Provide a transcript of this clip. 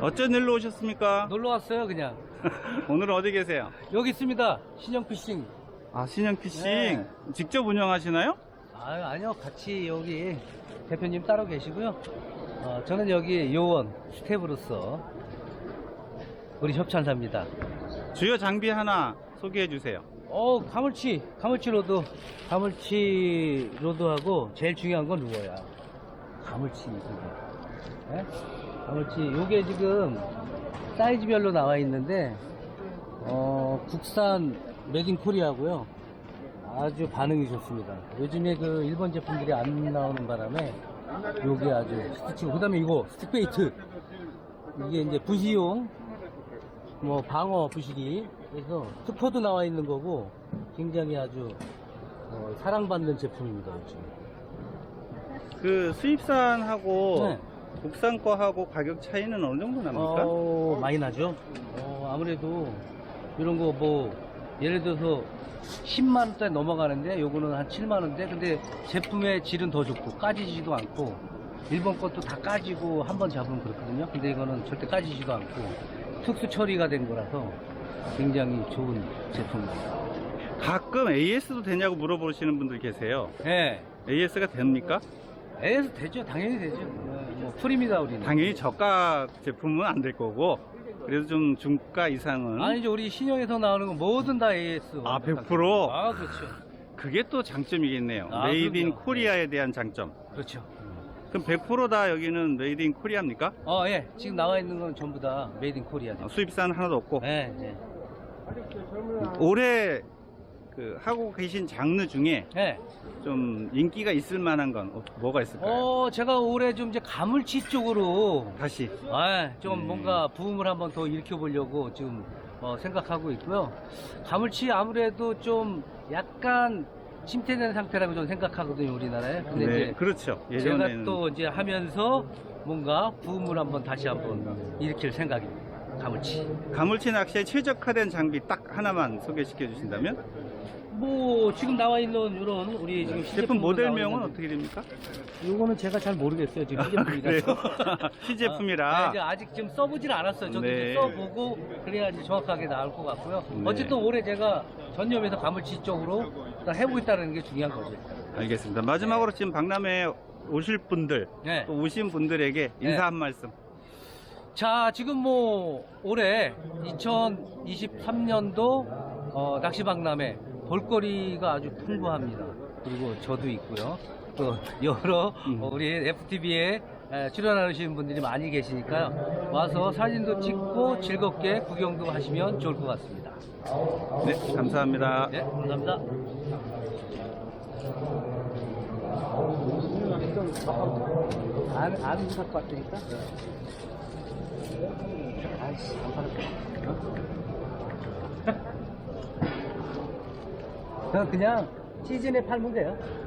어쩐 일로 오셨습니까? 놀러 왔어요 그냥 오늘은 어디 계세요? 여기 있습니다 신형 피싱 아, 신형 피싱. 네. 직접 운영하시나요? 아 아니요 같이 여기 대표님 따로 계시고요 어, 저는 여기 요원 스텝으로서 우리 협찬사입니다 주요 장비 하나 소개해 주세요. 어 가물치 가물치 로드 가물치 로드하고 제일 중요한 건 루어야 가물치 이거 네? 가물치 요게 지금 사이즈별로 나와 있는데 어 국산 메딘 코리아고요. 아주 반응이 좋습니다. 요즘에 그 일본 제품들이 안 나오는 바람에 요게 아주 스티치고 그 다음에 이거 스틱베이트. 이게 이제 부시용 뭐 방어 부실이 그래서 특허도 나와 있는 거고 굉장히 아주 어, 사랑받는 제품입니다 요즘. 그 수입산하고 네. 국산 거하고 가격 차이는 어느 정도 납니까? 어, 많이 나죠. 어, 아무래도 이런 거 뭐 예를 들어서 10만 원대 넘어가는데 요거는 한 7만 원대. 근데 제품의 질은 더 좋고 까지지도 않고 일본 것도 다 까지고 한 번 잡으면 그렇거든요. 근데 이거는 절대 까지지도 않고 특수 처리가 된 거라서 굉장히 좋은 제품입니다. 가끔 AS도 되냐고 물어보시는 분들 계세요. 네. AS가 됩니까? 에서 되죠. 당연히 되죠. 네, 뭐 풀입니다 우리는. 당연히 저가 제품은 안 될 거고 그래도 좀 중가 이상은 아니죠. 우리 신형에서 나오는 건 뭐든 다 AS. 아, 100%? 아, 그렇죠. 그게 또 장점이겠네요. 아, 메이드 인 그럼요. 코리아에 대한 장점. 그렇죠. 그럼 100%다 여기는 메이드 인 코리아입니까? 어, 예. 지금 나와 있는 건 전부 다 메이드 인 코리아죠. 어, 수입산 하나도 없고 네, 네. 올해 그 하고 계신 장르 중에 네. 좀 인기가 있을 만한 건 어, 뭐가 있을까요? 어, 제가 올해 좀 이제 가물치 쪽으로 다시 아, 좀 음. 뭔가 부음을 한번 더 일으켜 보려고 지금 어, 생각하고 있고요. 가물치 아무래도 좀 약간 침체된 상태라고 저는 생각하거든요, 우리나라에. 근데 네, 이제 그렇죠. 제가 예전에는 또 이제 하면서 뭔가 부음을 한번 다시 한번 일으킬 생각입니다. 가물치. 가물치 낚시에 최적화된 장비 딱 하나만 소개시켜 주신다면 뭐 지금 나와 있는 이런 우리 지금 제품 모델명은 어떻게 됩니까? 이거는 제가 잘 모르겠어요. 지금 시제품이라서. 그래요? 시제품이라. 아, 네, 이제 아직 지금 써보질 않았어요. 저도 네. 이제 써보고 그래야지 정확하게 나올 것 같고요. 네. 어쨌든 올해 제가 전념해서 가물치 쪽으로 일단 해보고 있다는 게 중요한 거죠. 알겠습니다. 마지막으로 지금 박람회에 오실 분들 네. 또 오신 분들에게 인사 네. 한 말씀. 자, 지금 뭐 올해 2023년도 어, 낚시박람회 볼거리가 아주 풍부합니다. 그리고 저도 있고요. 또 여러 음. 어, 우리 FTV에 출연하시는 분들이 많이 계시니까요. 와서 사진도 찍고 즐겁게 구경도 하시면 좋을 것 같습니다. 네, 감사합니다. 네, 감사합니다. 안, 안 갖고 왔다니까? 아이씨, 안 팔았다. 그냥, 그냥 시즌에 팔면 돼요.